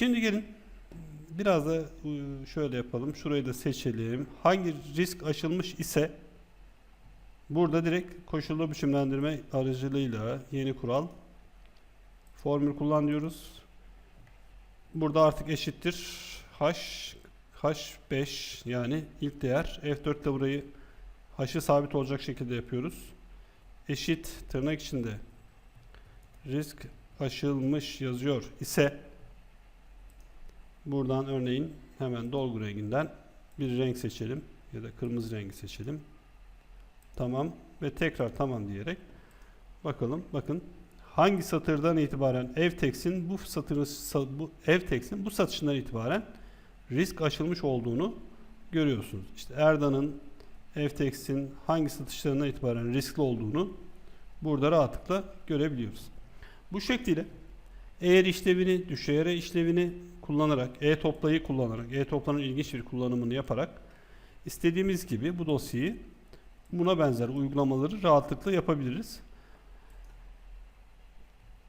Şimdi gelin biraz da e, şöyle yapalım. Şurayı da seçelim. Hangi risk aşılmış ise burada direkt koşullu biçimlendirme aracılığıyla yeni kural formül kullan diyoruz. Burada artık eşittir h h5 yani ilk değer F4 ile burayı h'ı sabit olacak şekilde yapıyoruz. Eşit tırnak içinde risk aşılmış yazıyor ise buradan örneğin hemen dolgu renginden bir renk seçelim ya da kırmızı rengi seçelim. Tamam ve tekrar tamam diyerek bakalım bakın hangi satırdan itibaren ev teksin bu satırın sa- bu ev teksin bu satışından itibaren risk aşılmış olduğunu görüyorsunuz. İşte Erda'nın ev teksin hangi satışlarından itibaren riskli olduğunu burada rahatlıkla görebiliyoruz. Bu şekliyle eğer işlevini, düşeyere işlevini kullanarak, e-toplayı kullanarak, e-toplanın ilginç bir kullanımını yaparak istediğimiz gibi bu dosyayı buna benzer uygulamaları rahatlıkla yapabiliriz.